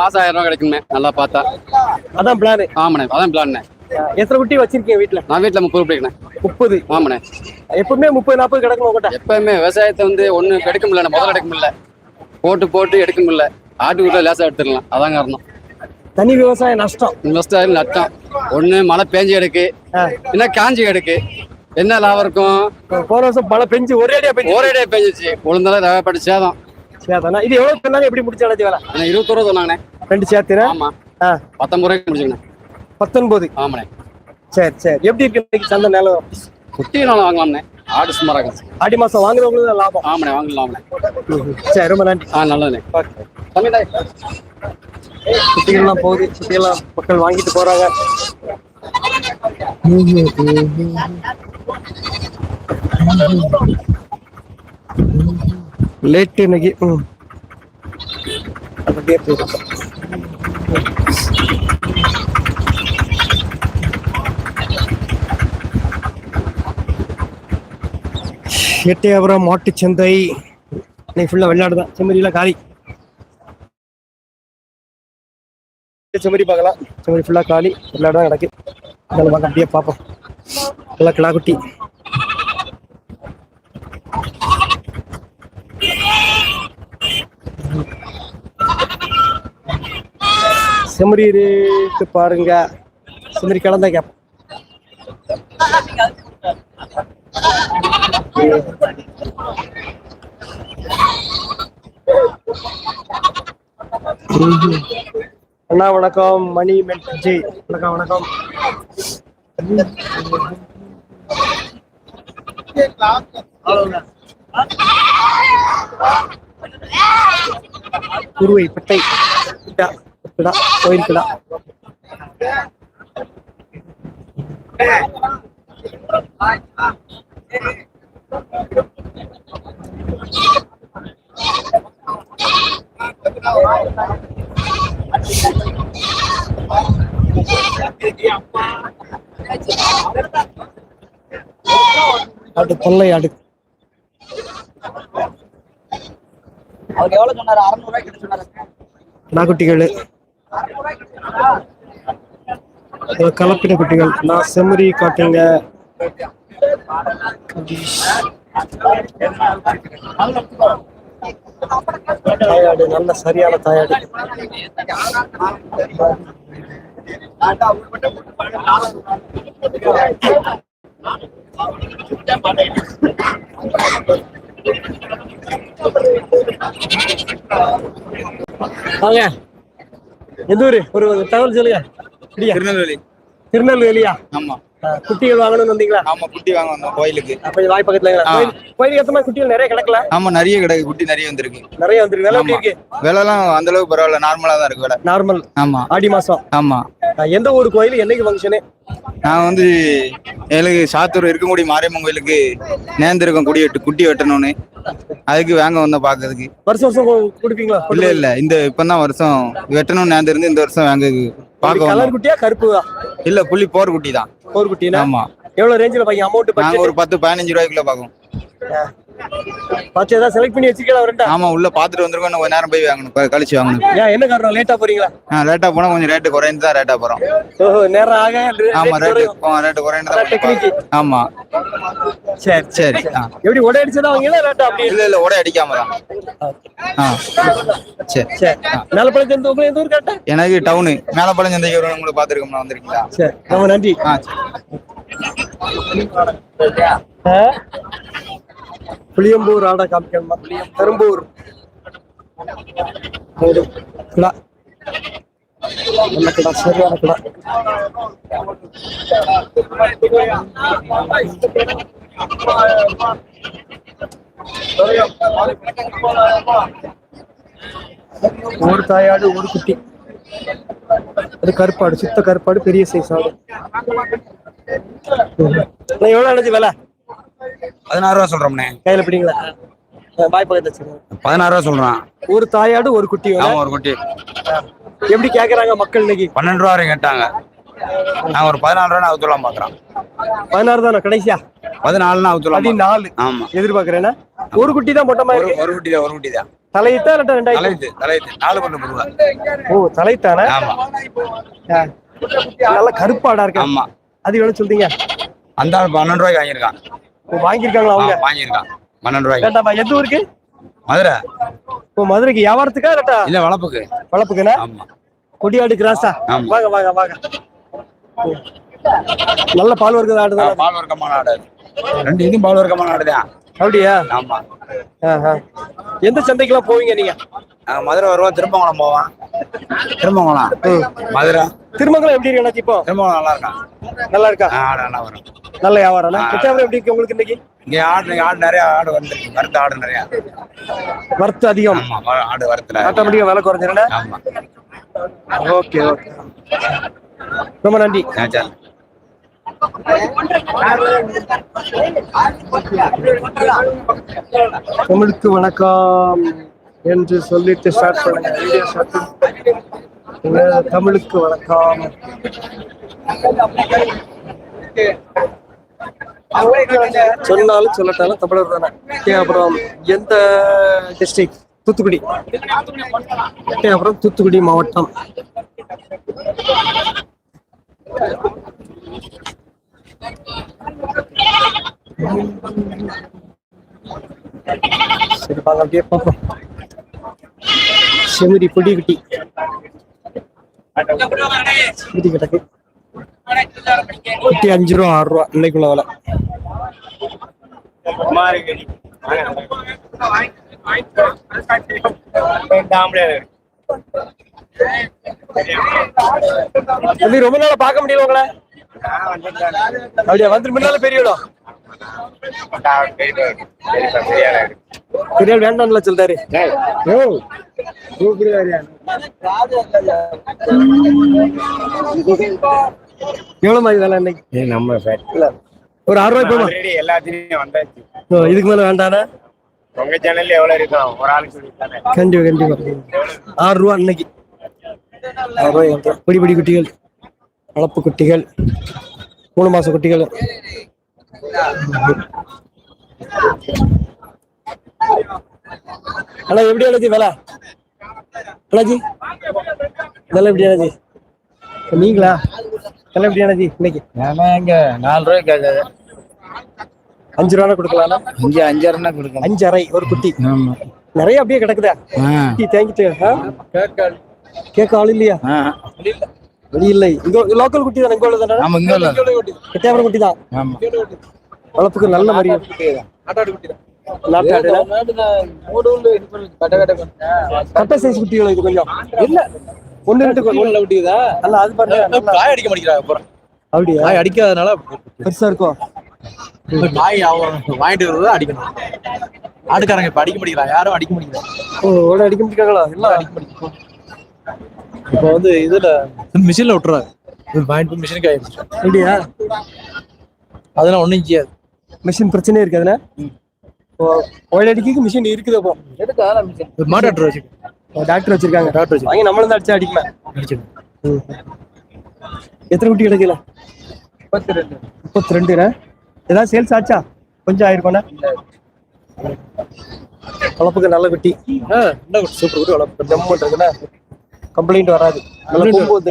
மாசம் ஆயிரம் ரூபாய் கிடைக்குமே நல்லா பார்த்தா. அதான் பிளான் ஆமாண்ணே அதான் பிளான்ண்ணே எத்தனை குட்டி வச்சிருக்கீங்க வீட்டுல நான் வீட்டில் முப்பது ரூபாய்க்குண்ணே முப்பது? ஆமாண்ணே. எப்பவுமே முப்பது நாற்பது கிடக்கும் உங்கள்கிட்ட எப்பவுமே விவசாயத்தை வந்து ஒன்றும் கிடைக்க முடியல முதல்ல எடுக்க முடியல. போட்டு போட்டு எடுக்க முடியல. ஆட்டுக்குள்ள லேசாக எடுத்துடலாம். அதான் காரணம். தனி விவசாயம் நஷ்டம். இன்வெஸ்டர் நட்டம். ஒன்று மழை பேஞ்சு எடுக்கு. இல்லை காஞ்சி எடுக்கு. என்ன லாபம் இருக்கும்? போன வருஷம் மழை பெஞ்சு ஒரே அடியா பெஞ்சு. ஒரேடியே பேஞ்சிச்சு. உளுந்தாலும் ரவைப்பட்டு சேதம் சேதானா இது எவ்வளவு சொன்னாங்க எப்படி முடிச்சு அடைஞ்சு வேலை இருபத்தி ரூபா சொன்னாங்கண்ணே. ரெண்டு சேர்த்துனா ஆமாம் ஆ. பத்தொம்பது ரூபாய்க்கு முடிச்சுக்கண்ணே பத்தொன்பது. ஆமாண்ணே. சரி சரி. எப்படி இருக்கு இன்னைக்கு சந்தை நிலம் குட்டி நாளும் வாங்கலாம்ண்ணே. ஆடு சுமாராக. ஆடி மாசம் வாங்குறவங்களுக்கு தான் லாபம். ஆமாண்ணே வாங்கலாம்ண்ணே சரி ரொம்ப நன்றி. ஆ நல்லதுண்ணே. தமிழ் குட்டிகள்லாம் போகுது. குட்டிகள்லாம் மக்கள் வாங்கிட்டு போறாங்க. லேட் இன்னைக்கு ம். அப்படியே போயிருக்கு மாட்டு சந்தை. இன்னைக்கு ஃபுல்லாக வெள்ளாடு தான். காலி. செம்மறி பார்க்கலாம். செம்மறி ஃபுல்லாக காலி. வெள்ளாடு தான் கிடக்கு. நல்லா வாங்க அப்படியே பார்ப்போம். நல்லா கிளாக்குட்டி செம்மறி ரேட்டு பாருங்க. செம்மறி கலந்த கேப் அண்ணா வணக்கம். மணி மெட் விஜய் வணக்கம் வணக்கம். குருவை பட்டை. கிடா கிடா கோயில் கிடா ஆடு தொல்லை ஆடு அவர் எவ்வளவு சொன்னாரு? அறுநூறு ரூபாய் கிட்ட சொன்னாரு. நாக்குட்டிகள் கலப்பின குட்டிகள் நான் செம்மறி காட்டுங்க. தாயாடு நல்ல சரியான தாயாடு. வாங்க. எந்த ஊரு? ஒரு தகவல் சொல்லுங்க. அப்படியா திருநெல்வேலி. திருநெல்வேலியா? ஆமா. ஆ, குட்டிகள் வாங்கணும்னு வந்தீங்களா? ஆமா குட்டி வாங்க வந்தோம் கோயிலுக்கு. அப்ப வாய் பக்கத்துல கோயிலுக்கு ஏத்த மாதிரி குட்டிகள்? நிறைய கிடக்கல? ஆமா நிறைய கிடக்கு குட்டி நிறைய வந்திருக்கு. நிறைய வந்துருக்கு. விலை எப்படி ஆமா. இருக்கு. விலைலாம் அந்த அளவுக்கு பரவாயில்ல நார்மலா தான் இருக்கு விலை. நார்மல் ஆமா. ஆடி மாசம். ஆமா. எந்த ஊர் கோயில்? என்னைக்கு ஃபங்க்ஷனு நான் வந்து எனக்கு சாத்தூர் இருக்கக்கூடிய மாரியம்மன் கோயிலுக்கு நேர்ந்திருக்கோம் குடி வெட்டு குட்டி வெட்டணும்னு. அதுக்கு வாங்க வந்தோம் பாக்குறதுக்கு வருஷம் வருஷம் கொடுப்பீங்களா? இல்ல இல்ல. இந்த இப்பதான் வருஷம் வெட்டணும்னு நேர்ந்திருந்து இந்த வருஷம் வாங்க கலர் வந்தோம். குட்டியா கருப்பு இல்ல புள்ளி போர் குட்டி தான். கோர் குட்டினா? ஆமா. எவ்வளவு ரேஞ்சில் பாக்கி அமௌண்ட் நாங்க ஒரு பத்து பதினஞ்சு ரூபாய்க்குள்ள பாக்கோம் பார்த்து ஏதாவது செலக்ட் பண்ணி வச்சுக்கலாம் ரெண்டா ஆமா உள்ள பாத்துட்டு வந்திருக்கோம். கொஞ்ச நேரம் போய் வாங்கணும். கழிச்சு வாங்கணும். ஏன் என்ன காரணம்? லேட்டா போறீங்களா? ரேட்டா போனா கொஞ்சம் ரேட்டு குறைந்து தான் ரேட்டா போறோம். ஓஹோ நேரம் ஆக ஆமா குறையும். ரேட்டு குறைந்து. தான் ஆமா. சரி சரி. எப்படி உடை அடிச்சதா வாங்கல ரேட்டா அப்படி? இல்ல இல்ல உடை அடிக்காம தான். ஆ. சரி சரி. மேலப்பழம் உங்க எந்த ஊர் கரெக்டா எனக்கு டவுனு மேலப்பாளையம் சந்தைக்கு ஒரு உங்களை பாத்துருக்கோம்னா வந்திருக்கீங்களா? சரி ரொம்ப நன்றி. ஆ சரி. ஆ? புளியம்பூர் ஆட காமிக்கணுமா? பெரும்பூர். ஒரு கிடா நல்ல கிடா சரியான கிடா ஒரு தாயாடு ஒரு குட்டி. அது கருப்பாடு சுத்த கருப்பாடு பெரிய சைஸ் ஆடு. நான் எவ்வளவு அடைஞ்சு வேலை? பதினாறு ரூபா சொல்றோம்ண்ணே கையில பிடிங்களா பாய் பக்கத்து பதினாறு ரூபா சொல்றான் ஒரு தாயாடு ஒரு குட்டி. ஆமா ஒரு குட்டி. எப்படி கேக்குறாங்க மக்கள் இன்னைக்கு? பன்னெண்டு ரூபா வரைக்கும் கேட்டாங்க. நான் ஒரு பதினாலு ரூபா அவுத்துலாம் பாக்குறேன் பதினாறு தானே கடைசியா? பதினாலுனா அவுத்துலாம் பதினாலு ஆமா. எதிர்பார்க்கறேன்னா ஒரு குட்டி தான் மொட்டமா ஒரு குட்டி தான் ஒரு குட்டி தான். தலையத்தா இல்லாட்டா ரெண்டாயிரம் தலையுது நாலு பண்ணு பொருவா ஓ தலைத்தானே ஆமா. நல்லா கருப்பாடா இருக்கு? ஆமா. அது எவ்வளவு சொல்றீங்க? அந்த பன்னெண்டு ரூபாய்க்கு வாங்கியிருக்கான். வாங்கியிருக்காங்களா அவங்க? ஆ, வாங்கியிருக்கான் பன்னெண்டு வேண்டாமா எந்த ஊருக்கு? மதுரை. ஓ மதுரைக்கு. வியாபாரத்துக்கா இல்லாட்டா? இல்ல வளப்புக்கு. வளப்புக்குண்ணா ஆமா. கொடியாடு கிராஸா. வாங்க வாங்க வாங்க. ஓ. நல்ல பால் வர்க்கது ஆ, ஆடுதான் பால் வர்க்கமான ஆடு. ரெண்டு இதுவும் பால் வர்க்கமான ஆடுதான். அப்படியா? ஆமா. எந்த சந்தைக்கெல்லாம் போவீங்க நீங்க? மதுரை வருவோம் திருமங்கலம் போவோம். திருமங்கலம் மதுரை. திருமங்கலம் எப்படி இருக்கு இப்போ? திருமங்கலம் நல்லா இருக்கான் நல்லா இருக்கா? ஆடு நல்லா வரும். நல்ல வியாபாரம் எட்டாவது எப்படி இருக்கு உங்களுக்கு இன்னைக்கு? இங்க ஆடு ஆடு நிறைய ஆடு வந்துருக்கு. வறுத்த ஆடு நிறைய. வரத்து அதிகம். ஆடு வறுத்துல. ஆட்டோமேட்டிக்கா விலை குறைஞ்சிருந்தா ஓகே ஓகே. ரொம்ப நன்றி. தமிழுக்கு வணக்கம் என்று சொல்லிட்டு ஸ்டார்ட் பண்ணுங்க. வீடியோ ஸ்டார்ட் தமிழுக்கு வணக்கம். சொன்னாலும் சொல்லட்டாலும் தமிழர் தானே. அப்புறம் எந்த டிஸ்ட்ரிக் தூத்துக்குடி. அப்புறம் தூத்துக்குடி மாவட்டம். சரி வாங்க அப்படியே பார்ப்போம். செமரி பொடி குட்டி. குட்டி. கிடக்கு குட்டி அஞ்சு ரூபா ஆறு ரூபா. இன்னைக்குள்ள விலை. ரொம்ப நாளா பார்க்க முடியல உங்களை. அப்படியா வந்து முன்னால பெரிய இடம். பெரிய ஆள் வேண்டாம்ல சொல்றாரு. எவ்வளவு மாதிரி வேலை இன்னைக்கு? நம்ம இல்ல ஒரு ஆறு ரூபாய் போமா ஆல்ரெடி எல்லாத்தையும் வந்தாச்சு. ஓ, இதுக்கு மேல வேண்டானா உங்க சேனல்ல எவ்வளவு இருக்கும் ஒரு ஆளுக்கு சொல்லித்தானே? கண்டிப்பா கண்டிப்பா. ஆறு ரூபா இன்னைக்கு. என்கிட்ட. பொடி பொடி குட்டிகள் வளர்ப்பு குட்டிகள் மூணு மாச குட்டிகள். அண்ணா எப்படி அண்ணாச்சி விலை? அண்ணாச்சி? விலை எப்படி அண்ணாச்சி? நீங்களா? விலை எப்படி அண்ணாச்சி இன்னைக்கு? ஏன்னா இங்க நாலு ரூபாய்க்கு கேட்காது. அஞ்சு ரூபா கொடுக்கலாம் அஞ்சு அஞ்சாயிரம் கொடுக்கணும் அஞ்சு அறை ஒரு குட்டி. ஆமா. நிறைய அப்படியே கிடக்குதா? குட்டி தேங்கிட்டு? கேட்க ஆள் இல்லையா? வெளி இல்லை. இங்க லோக்கல் குட்டி தான் இங்க உள்ளது தானே? ஆமா இங்க உள்ள எட்டாயிரம் குட்டி. தான். ஆமா. வளர்ப்புக்கு நல்ல மாதிரி நாட்டு ஆடு கட்ட சைஸ் குட்டிகள் இது கொஞ்சம்? இல்ல. ஒண்ணு ரெண்டு கொ- விட்டுக்குதா அது காய் அடிக்க மாட்டேங்கிறாங்க அப்புறம் அப்படியா? காய் அடிக்காதனால பெருசா இருக்கும் காய் வாங்கிட்டு வருவதா அடிக்கணும். ஆடுக்காரங்க இப்ப அடிக்க மாட்டேங்கிறாங்க யாரும் அடிக்க மாட்டேங்கிறாங்க அடிக்க எல்லாம் அடிக்க முடியும் இப்போ வந்து இதுல மிஷின்ல விட்டுறாங்க வாங்கிட்டு மிஷினுக்கு ஆயிடுச்சு. அப்படியா? அதெல்லாம் ஒண்ணும் செய்யாது. மிஷின் பிரச்சனையே இருக்கு அதுல ஓயில் அடிக்க மிஷின் இருக்குது அப்போ. ஒரு மாட்டு ஆட்டு வச்சு டாக்டர் வச்சிருக்காங்க. டாக்டர் வச்சு வாங்கி நம்மளும் தான் அடிச்சா அடிக்குமே அடிச்சிடும் எத்தனை குட்டி கிடைக்கல முப்பத்தி ரெண்டு. முப்பத்தி ரெண்டுண்ணே ஏதாவது சேல்ஸ் ஆச்சா? கொஞ்சம் ஆயிருக்கோண்ணே வளர்ப்புக்கு நல்ல குட்டி. சூப்பர் கூட வளர்ப்பு. ஜம்மு இருக்குண்ணே கம்ப்ளைண்ட் வராது.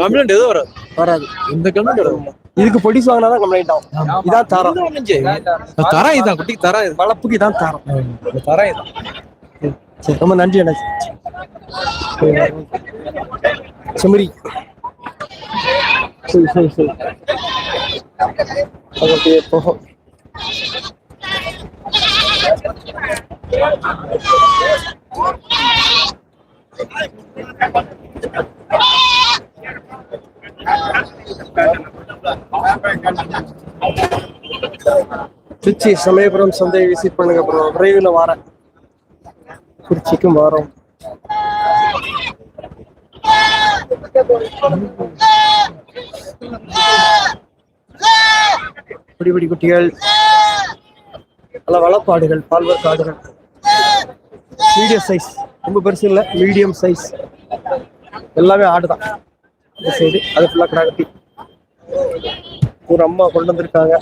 கம்ப்ளைண்ட் எதுவும் வராது. வராது. இந்த கம்ப்ளைண்ட் வராது. இதுக்கு பொடிஸ் வாங்கினா தான் கம்ப்ளைண்ட் ஆகும். இதான் தரம். தரம் இதுதான் குட்டிக்கு தரம் இது. வளர்ப்புக்கு இதான் தரம். தரம் இதுதான் சரி ரொம்ப நன்றி அண்ணா. செமரி சரி சரி சரி. அப்படியே போகும் திருச்சி சமயபுரம் சந்தையை விசிட் பண்ணுங்க அப்புறம் விரைவில் வாரேன். திருச்சிக்கும் வாரம். பிடிபிடி குட்டிகள். நல்ல வளப்பாடுகள் பால்வர் காடுகள். மீடியம் சைஸ் ரொம்ப பெருசு இல்லை மீடியம் சைஸ் எல்லாமே ஆடுதான். இந்த சைடு அது ஃபுல்லாக கிடாக்கட்டி ஒரு அம்மா கொண்டு வந்திருக்காங்க.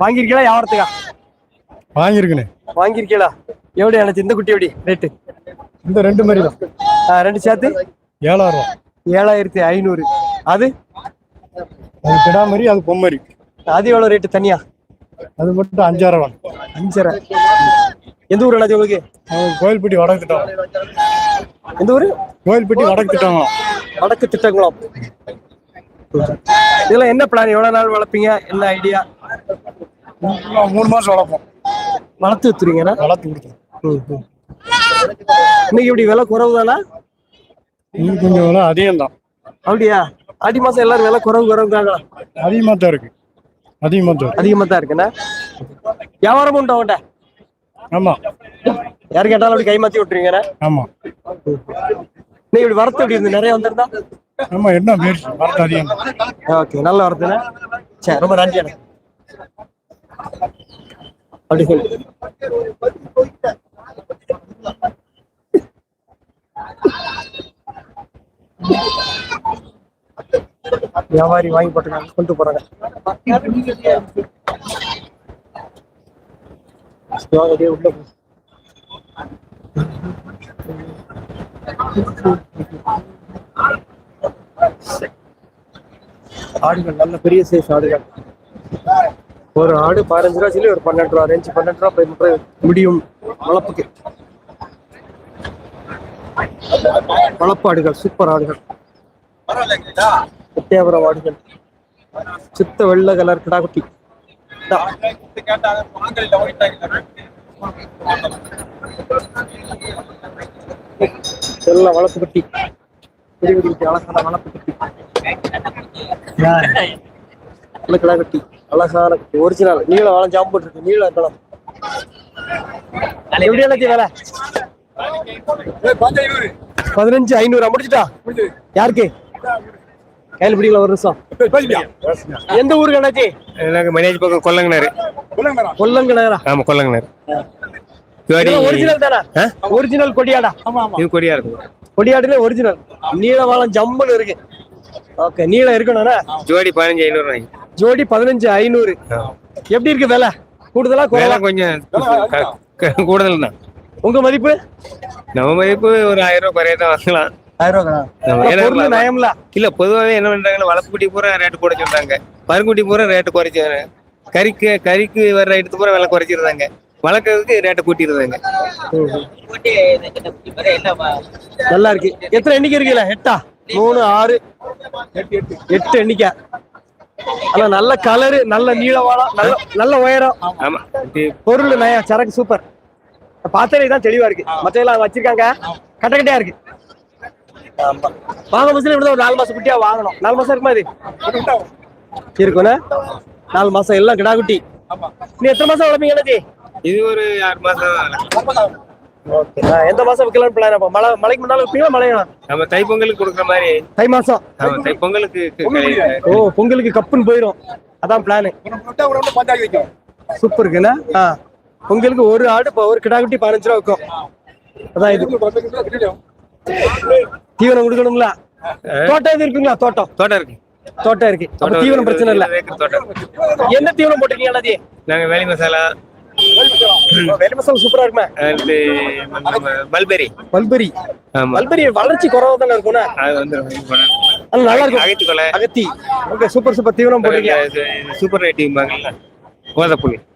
வாங்கியிருக்கீங்களா வியாபாரத்துக்கா வாங்கியிருக்கேனே. வாங்கியிருக்கீங்களா? எப்படி எனக்கு இந்த குட்டி எப்படி? ரேட்டு இந்த ரெண்டு மாதிரி தான். ரெண்டு சேர்த்து? ஏழாயிரம் ஏழாயிரத்தி ஐநூறு. அது? அது கிடா மாதிரி அது பொம்மரி. அது எவ்வளோ ரேட்டு தனியா? அது மட்டும் அஞ்சாயிரம் அஞ்சரை எந்த ஊர் அண்ணாச்சி உங்களுக்கு? கோயில்பட்டி வடக்கு திட்டம் எந்த ஊர்? கோயில்பட்டி வடக்கு திட்டம் வடக்கு திட்டங்குளம் இதெல்லாம் என்ன பிளான் எவ்வளவு நாள் வளர்ப்பீங்க? என்ன ஐடியா மூணு மாசம் வளர்ப்போம். வளர்த்து வச்சுருங்கண்ணா வளர்த்து கொடுத்தோம் இன்னைக்கு இப்படி விலை குறவு தானா கொஞ்சம் விலை அதிகம் தான் அப்படியா? ஆடி மாசம் எல்லாரும் விலை குறவு குறவுங்காங்களா அதிகமாக தான் இருக்கு. அதிகமாக தான் இருக்கு. அதிகமா தான் இருக்குண்ணா. வியாபாரம் உண்டு அவன்கிட்ட ஆமாம் யாரு கேட்டாலும் அப்படி கை மாத்தி விட்டுருங்கண்ணா ஆமாம் இன்னைக்கு இப்படி வரத்து எப்படி இருந்து? நிறைய வந்திருந்தா? ஆமாம் என்ன முயற்சி வரத்து அதிகம். ஓகே நல்ல வரதுண்ணா சரி ரொம்ப நன்றி அண்ணா அப்படி சொல்லு. வியாபாரி வாங்கி போட்டுருக்காங்க கொண்டு போறாங்க. உள்ள ஆடுகள் நல்ல பெரிய சைஸ் ஆடுகள். ஒரு ஆடு பதினஞ்சு ரூபா சொல்லி ஒரு பன்னெண்டு ரூபா ரேஞ்சு பன்னெண்டு ரூபா பதிமூணு ரூபா முடியும் வளர்ப்புக்கு. வளர்ப்பு சூப்பர் ஆடுகள். எட்டயபுரம் ஆடுகள் சித்த வெள்ளை கலர் கிடாக்குட்டி எல்லாம் வளர்ப்பு கட்டி. பெரிய பெரிய அழகான வளர்ப்பு நல்ல அழகான ஒரிஜினல் நீள வளம் ஜாம்பு இருக்கு. நீள கலம் எப்படி வேலை? பதினஞ்சு ஐநூறு முடிச்சுட்டா யாருக்கு? கையில் பிடிக்கல ஒரு நிமிஷம். எந்த ஊருக்கு அண்ணாச்சி எனக்கு மணியாஜி பக்கம் கொல்லங்கனாரு? கொல்லங்க நகரா ஆமா கொல்லங்கனாரு ஜோடி ஒரிஜினல் தானே? ஒரிஜினல் கொடியாடா. இது கொடியா இருக்கும். கொடியாடுல ஒரிஜினல் நீளவாளம் ஜம்முன்னு இருக்கு. ஓகே நீளம் இருக்கணும்னா ஜோடி பதினஞ்சு ஐநூறு ஜோடி பதினஞ்சு ஐநூறு. எப்படி இருக்கு விலை? கூடுதலா கொஞ்சம் கூடுதல் தான். உங்க மதிப்பு? நம்ம மதிப்பு ஒரு ஆயிரம் ரூபாய் குறைய தான் வாங்கலாம் ஆயிரம் நயம்ல. இல்ல பொதுவாகவே என்ன பண்றாங்கன்னா வளர்ப்பு குட்டி பூரா ரேட்டு கூட சொல்றாங்க. பருங்குட்டி பூரா ரேட்டு குறைச்சு கறிக்கு கறிக்கு வர்ற எடுத்து பூரா விலை குறைச்சிருந்தாங்க வளர்க்கறதுக்கு ரேட்டை கூட்டிடுறாங்க. நல்லா இருக்கு. எத்தனை எண்ணிக்கை இருக்குல்ல எட்டா? மூணு ஆறு எட்டு எண்ணிக்கை. ஆனா நல்ல கலரு நல்ல நீளவாளம் நல்ல நல்ல உயரம். பொருள் நயம் சரக்கு சூப்பர் பார்த்தே தான் தெளிவா இருக்கு. மத்த எல்லாம் வச்சிருக்காங்க. கட்ட கட்டையா இருக்கு. வாங்க முஸ்லீம் ஒரு நாலு மாசம் குட்டியா வாங்கணும். நாலு மாசம் இருக்குமா இது? இருக்குண்ணே நாலு மாசம் எல்லாம் கிடா குட்டி. நீ எத்தனை மாசம் வளர்ப்பீங்க அண்ணாச்சி? இது ஒரு ஆறு மாசம். ஓகே எந்த மாசம் வைக்கலாம்னு பிளான் அப்போ? மழை மழைக்கு முன்னால வைப்பீங்களா மழையா? நம்ம தைப்பொங்கலுக்கு கொடுக்குற மாதிரி. தை மாசம். ஆமா தைப்பொங்கலுக்கு க- ஓ பொங்கலுக்கு கப்புன்னு போயிடும் அதான் பிளானு சூப்பர் இருக்குண்ணா. ஆ. பொங்கலுக்கு ஒரு ஆடு இப்போ ஒரு கிடா குட்டி பதினஞ்சு ரூபா வைக்கும் அதான் இது. தீவனம் கொடுக்கணுங்களா தோட்டம் எது இருக்குங்களா? தோட்டம். தோட்டம் இருக்கு. தோட்டம் இருக்கு. அப்ப தீவனம் பிரச்சனை இல்ல. என்ன தீவனம் போட்டிருக்கீங்க அண்ணாச்சி? நாங்க வேலி மசாலா. வெள்ளை மசாலா சூப்பரா இருக்குமே. மல்பெரி. மல்பெரி. மல்பெரி வளர்ச்சி குறவா தானே இருக்கும்ண்ணா அது வந்து நல்லா இருக்கும். அகத்தி கொலை. அகத்தி. Okay super super. தீவனம் போட்டிருக்கீங்க. சூப்பர் நைட்டிங் பாங்கல்ல கோதப்புளி சரி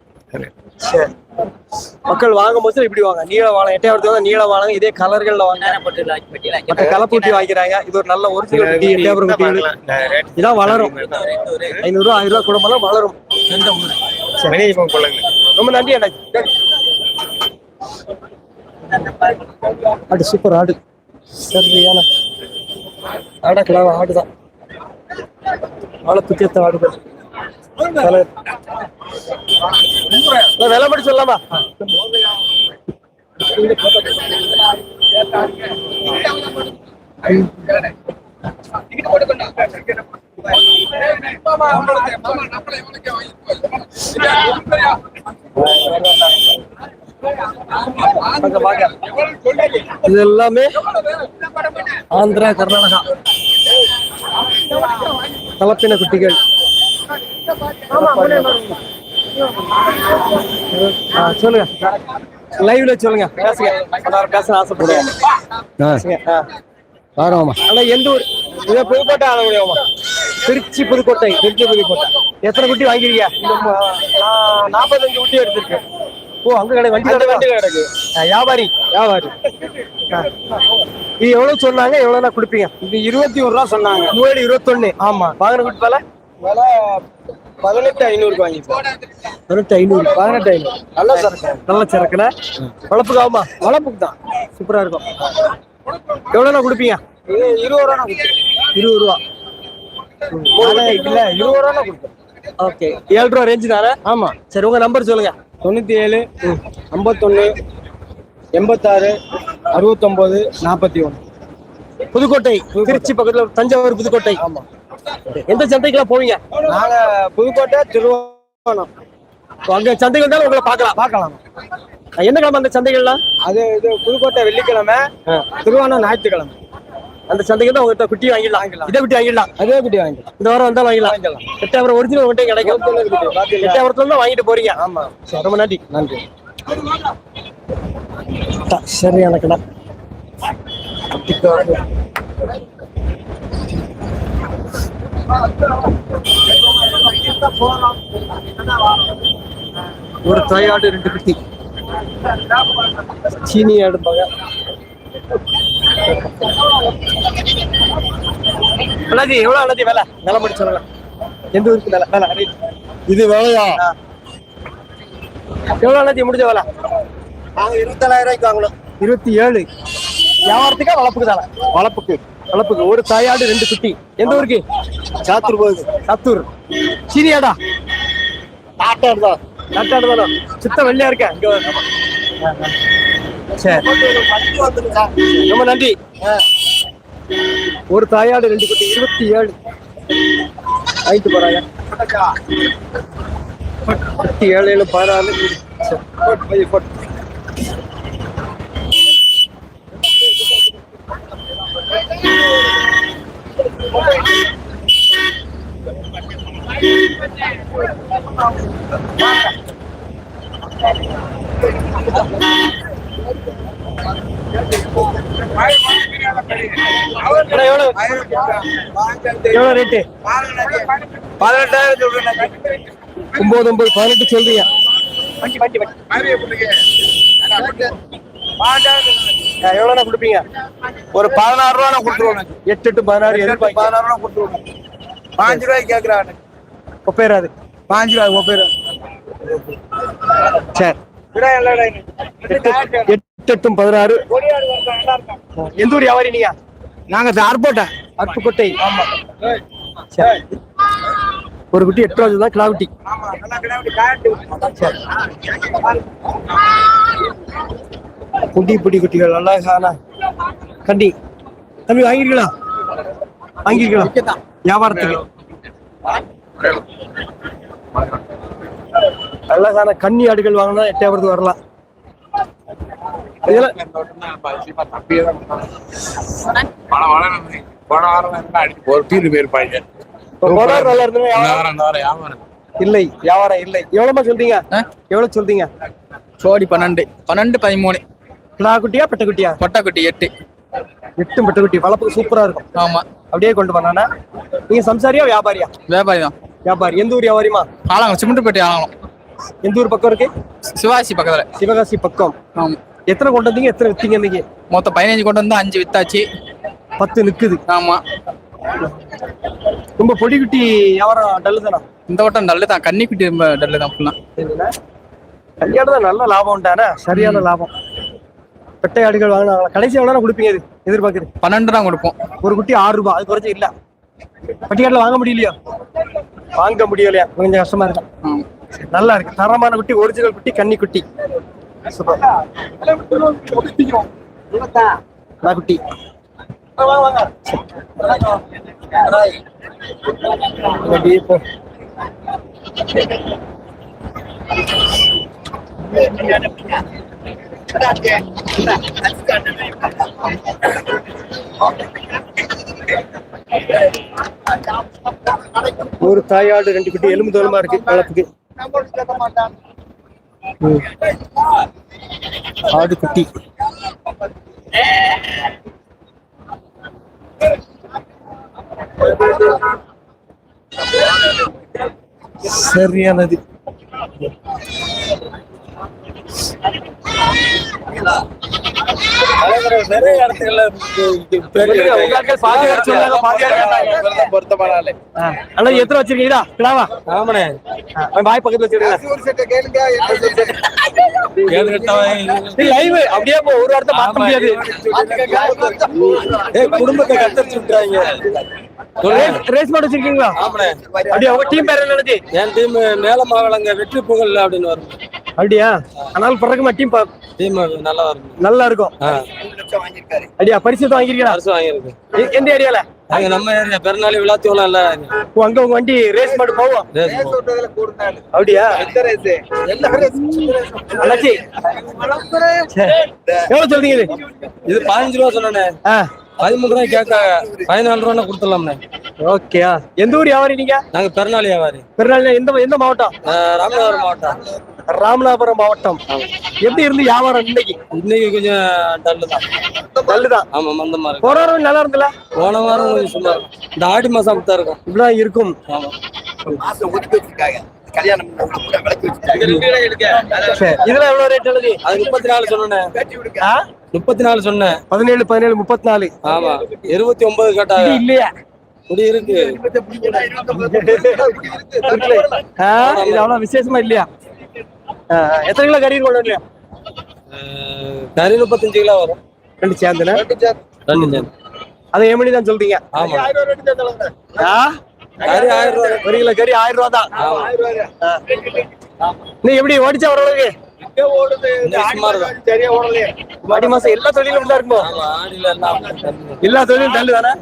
மக்கள் வாங்கும் போது இப்படி வாங்க. நீள வாழை எட்டையாவது வந்து நீள வாழை இதே கலர்கள்ல வாங்க. மற்ற கலப்பூட்டி வாங்கிக்கிறாங்க. இது ஒரு நல்ல ஒரிஜினல் குட்டி எட்டையாபுரம் குட்டி இதான் வளரும். ஐநூறு ரூபா ஆயிரம் ரூபா குடும்பம் வளரும். ரொம்ப நன்றி அண்ணா. ஆடு சூப்பர் ஆடு. சரியான ஆடக்கலாம் ஆடுதான். ஆளை பிக்கத்த ஆடுகள். கலர். நான் விலை படி சொல்லாமா இது எல்லாமே ஆந்திரா கர்நாடகா. கலப்பின குட்டிகள். சொல்லுங்க லைவ்ல சொல்லுங்க. பேசுங்க. எல்லாரும் பேச ஆசைப்படுவோம். ஆமாம் எந்த ஊர்? இதை புதுக்கோட்டை ஆள முடியுமா? திருச்சி புதுக்கோட்டை திருச்சி புதுக்கோட்டை. எத்தனை குட்டி நான் நாற்பத்தஞ்சு குட்டி எடுத்திருக்கேன் ஓ அங்க கடை வண்டி கடை வண்டி கிடக்கு வியாபாரி. வியாபாரி. இது எவ்வளவு சொன்னாங்க? எவ்வளவு நான் கொடுப்பீங்க? இது இருபத்தி ஒரு ரூபா சொன்னாங்க. மூணு இருபத்தொன்னு. ஆமா. வாங்கின குட்டி விலை பதினெட்டு ஐநூறுக்கு வாங்கிப்போம். பதினெட்டு ஐநூறு. பதினெட்டு ஐநூறு. நல்ல சரக்கு. நல்ல சரக்குல வளர்ப்புக்கு ஆகுமா? வளப்புக்கு தான். சூப்பரா இருக்கும். எவ்வளவு கொடுப்பீங்க? இது இருபது ரூபா இருபது ரூபா. இல்ல இருபது ரூபா கொடுப்போம். ஓகே. ஏழு ரூபா ரேஞ்சு தானே? ஆமா. சரி உங்க நம்பர் சொல்லுங்க. தொண்ணூத்தி ஏழு ஐம்பத்தொன்னு எண்பத்தாறு அறுபத்தொன்பது நாற்பத்தி ஒன்று. புதுக்கோட்டை திருச்சி பக்கத்துல தஞ்சாவூர் புதுக்கோட்டை. ஆமா. எந்த சந்தைக்கெல்லாம் போவீங்க? நாங்க புதுக்கோட்டை திருவோணம் அங்க சந்தைக்கு வந்தாலும் உங்களை பார்க்கலாம். பார்க்கலாம். என்ன கிழமை அந்த சந்தைகள்லாம்? அது இது புதுக்கோட்டை வெள்ளிக்கிழமை திருவோணம் ஞாயிற்றுக்கிழமை. அந்த சந்தைக்கு தான் உங்ககிட்ட குட்டி வாங்கிடலாம். வாங்கிடலாம். இதை குட்டி வாங்கிடலாம். அதே குட்டி வாங்கிக்கலாம் இந்த வாரம் வந்தா வாங்கிடலாம். வாங்கிக்கலாம் எட்டாயிரம் ஒரிஜினல் உங்கள்கிட்ட கிடைக்கும். எட்டாயிரத்துல தான் வாங்கிட்டு போறீங்க. ஆமா. சரி, ரொம்ப நன்றி. நன்றி. சரியான கடை. ஒரு தாயாடு ரெண்டு குட்டி. சீனி ஆடுப்பாங்க அண்ணாஜி எவ்வளவு அண்ணாஜி வேலை? வேலை. சொல்லுங்க எந்த ஊருக்கு வேலை? வேலை. இது வேலையா? எவ்வளவு அண்ணாஜி முடிஞ்ச வேலை? நாங்க இருபத்தேழாயிரம் ரூபாய்க்கு வாங்கணும் இருபத்தி ஏழு. வியாபாரத்துக்கா வளர்ப்புக்கு தானே? வளர்ப்புக்கு. வளர்ப்புக்கு. ஒரு தாயாடு ரெண்டு குட்டி. எந்த ஊருக்கு? சாத்தூர் போகுது. சத்தூர். சீனியாடா? நாட்டாடு தான் நட்டாடு தானே சுத்த வெள்ளையா இருக்க. சரி. ரொம்ப நன்றி. ஒரு தாயாடு ரெண்டு குட்டி. இருபத்தி ஏழு. வாங்கிட்டு போறாங்க. இருபத்தி ஏழு ஏழு பதினாலு போட்டு. அண்ணா, எவ்வளவு ரேட்டு பதினெட்டாயிரம் சொல்றேன் ஒன்பது ஒன்பது பதினெட்டு சொல்றீங்க. எவ்வளோ கொடுப்பீங்க? ஒரு பதினாறு ரூபா நான் கொடுத்துருவேன் எட்டு எட்டு பதினாறு பதினாறு ரூபா கொடுத்துருவேன் பாஞ்சு ரூபாய்க்கு கேட்கறான் ஒப்பேராது பாஞ்சு உன் பேரு? சரி. எட்டு எட்டு எட்டும் பதினாறு. எந்த ஊர் வியாபாரி நீங்க? நாங்க சார்போட்டை அருப்புக்கோட்டை ஒரு குட்டி எட்டு ரூபா தான் கிளாகுட்டி சரி. குட்டி புட்டி குட்டிகள் நல்லா காணா கண்டி தம்பி வாங்கிருக்கீங்களா? வாங்கிருக்கலாம் வியாபாரத்துக்கு. நல்லா காண கன்னி ஆடுகள் வாங்கினா எட்டாயிரத்து வரலாம். இல்லை வியாபாரம் இல்லை. எவ்வளவுமா சொல்றீங்க? எவ்வளவு சொல்றீங்க? சோடி பன்னெண்டு. பன்னெண்டு பதிமூணு. கிடா குட்டியா பெட்ட குட்டியா கொட்டாக்குட்டி எட்டு. எட்டும் பெட்ட குட்டி வளர்ப்புக்கு சூப்பரா இருக்கும். ஆமா. அப்படியே கொண்டு வந்தானா? நீங்க சம்சாரியா வியாபாரியா? வியாபாரி தான். வியாபாரி. எந்த ஊர் வியாபாரிமா ஆலாங்க சிமெண்ட்பேட்டை ஆலாங்க எந்த ஊர் பக்கம் இருக்கு? சிவாசி பக்கத்துல. சிவகாசி பக்கம். ஆமா. எத்தனை கொண்டு வந்தீங்க? எத்தனை வித்தீங்க இன்னைக்கு? மொத்தம் பதினஞ்சு கொண்டு வந்து அஞ்சு வித்தாச்சு. பத்து நிக்குது. ஆமா. ரொம்ப பொடி குட்டி வியாபாரம் டல்லு தானா? இந்த வட்டம் டல்லு தான். கன்னி குட்டி ரொம்ப டல்லு தான் ஃபுல்லா. கல்யாணம் தான் நல்ல லாபம் உண்டானே சரியான லாபம். பெட்டை ஆடுகள் வாங்கினாங்களா? கடைசி எவ்வளோ கொடுப்பீங்க இது? எதிர்பார்க்குறது பன்னெண்டு தான் கொடுப்போம். ஒரு குட்டி ஆறு ரூபாய். அது குறைஞ்சி இல்ல. பட்டிக்காட்டில் வாங்க முடியலையா? வாங்க முடியலையா? கொஞ்சம் கஷ்டமா இருக்கு? நல்லா இருக்கு. தரமான குட்டி ஒரிஜினல் குட்டி கன்னி குட்டி. சூப்பர். குட்டி. வாங்க ஒரு தாயாடு ரெண்டு குட்டி எலும்பு தோலமா இருக்கு வளர்ப்புக்கு. ஆடு குட்டி. சரியானது. நிறைய இடத்துல பொருத்தமான ஆளு அண்ணா எத்தனை வச்சிருக்கீங்களா கிடாவா ஆமாண்ணே. வாய் பக்கத்துல வச்சிருக்கீங்களா லைவ் அப்படியே ஒரு வாரத்தை மாத்த முடியாது. குடும்பத்தை கத்தரிச்சு விட்டுறாங்க. ரேஸ்- மாடு வச்சிருக்கீங்களா? அப்படியே உங்க டீம் பேர் என்னது என் டீம் மேல மாவளங்க வெற்றி புகழ் அப்படின்னு வரும். அப்படியா? அதனால பிறகுமா டீம் டீம் நல்லா வரும். நல்லா இருக்கும். அப்படியா பரிசு வாங்கிருக்கீங்களா அரசு வாங்கியிருக்கு எ- எந்த ஏரியால? அங்க நம்ம ஏரியா பெருநாள் விழாத்தியோலாம் இல்ல. அங்க உங்க வண்டி ரேஸ் மாடு போவோம். அப்படியா. எவ்வளவு சொல்றீங்க இது? பதினஞ்சு ரூபா சொன்னே ஆ. பதிமூணு ரூபாய் கேட்காங்க பதினாலு ரூபா கொடுத்துடலாம்ண்ணே. ஓகேயா எந்த ஊர் வியாபாரி நீங்க? நாங்க பெருநாள் வியாபாரி. பெருநாள் எந்த எந்த மாவட்டம்? ராமநாதபுரம் மாவட்டம். ராமநாதபுரம் மாவட்டம். எப்படி இருந்து வியாபாரம் இன்னைக்கு? இன்னைக்கு கொஞ்சம் டல்லு தான். நல்லுதான் ஆமா மந்தமா இருக்கு. போன வாரம் நல்லா இருந்தல? போன வாரம் கொஞ்சம் சும்மா. இந்த ஆடி மாசம் அப்படித்தான் இருக்கும். இப்படிதான் இருக்கும். ஆமா. சரி. இதுல எவ்வளவு ரேட் எழுதி? அது முப்பத்தி நாலு சொன்னேன். முப்பத்தி நாலு சொன்னேன். பதினேழு பதினேழு முப்பத்தி நாலு ஆமா. இருபத்தி ஒன்பது கேட்டாங்க இது இல்லையா. முடி இருக்கு. இது அவ்வளவு விசேஷமா இல்லையா? எத்தனை கிலோ கறி கொண்டு வரலையா கறி முப்பத்தஞ்சு கிலோ வரும். ரெண்டு சேர்ந்துல? ரெண்டு சேர்ந்து. அதை ஏமணி தான் சொல்றீங்க. ஆமா? கறி ஆயிரம் ரூபாய் ஒரு கிலோ கறி ஆயிரம் ரூபா தான். நீ எப்படி ஓடிச்சா ஓரளவுக்கு? இன்னைக்கு சும்மா இருக்கும் ஆடி மாசம் எல்லா தொழிலும் தான் இருக்குமோ. எல்லா தொழிலும் தள்ளு தானே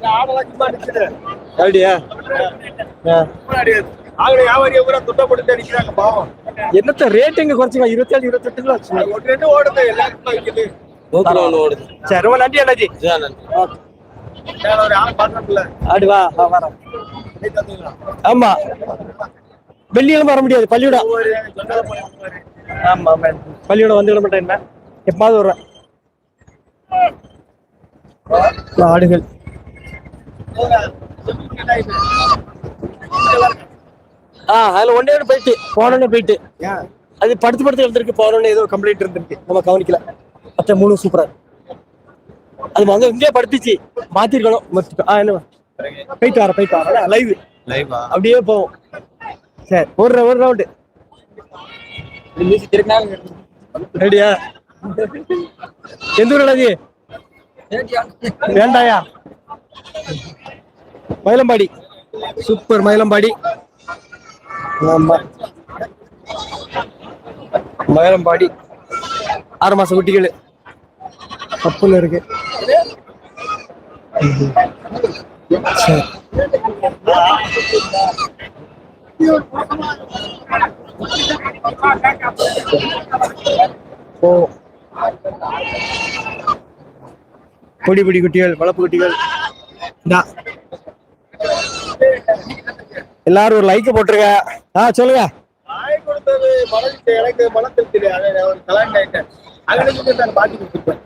அப்படியா. என்னத்த ரேட் எங்க குறைச்சிங்க இருபத்தி ஏழு இருபத்தி எட்டு நூத்துல ஒண்ணு ஓடுது சரி ரொம்ப நன்றி அண்ணாஜி. ஆடு வா வா வரோம் ஆமா. வெள்ளியிலும் வர முடியாது பள்ளியோட ஆமா ஆமா. பள்ளியோட வந்து விட மாட்டேன் என்ன? எப்பாவது வர்றேன் ஆடுகள். ஆ அதுல ஒன்னே ஒன்று போயிட்டு. போனோடனே போயிட்டு. அது படுத்து படுத்து இருந்திருக்கு போனோடனே ஏதோ கம்ப்ளைண்ட் இருந்திருக்கு. நம்ம கவனிக்கல. மற்ற மூணு சூப்பரா. அது வந்து இங்கே படுத்துச்சு. மாத்திருக்கணும். மொத்தம். ஆ என்ன? போயிட்டு வர போயிட்டு வர லைவ் லைவா அப்படியே போவோம். சரி ஒரு ஒரு ரவுண்டு ரெடியா? எந்த ஊர் அண்ணாஜி வேண்டாயா? மயிலம்பாடி. சூப்பர் மயிலம்பாடி. ஆமா. மயிலம்பாடி. ஆறு மாசம் குட்டிகள். கப்புல இருக்கு. சரி. ஓ. பொடி பொடி குட்டிகள் வளர்ப்பு குட்டிகள். எல்லாரும் ஒரு லைக் போட்டிருக்க ஆ சொல்லுங்க. கொடுத்தது எனக்கு மனசு தெரியாது ஒரு கலாண்டாயிட்டேன் அங்கே பாட்டி கொடுத்துருப்பேன்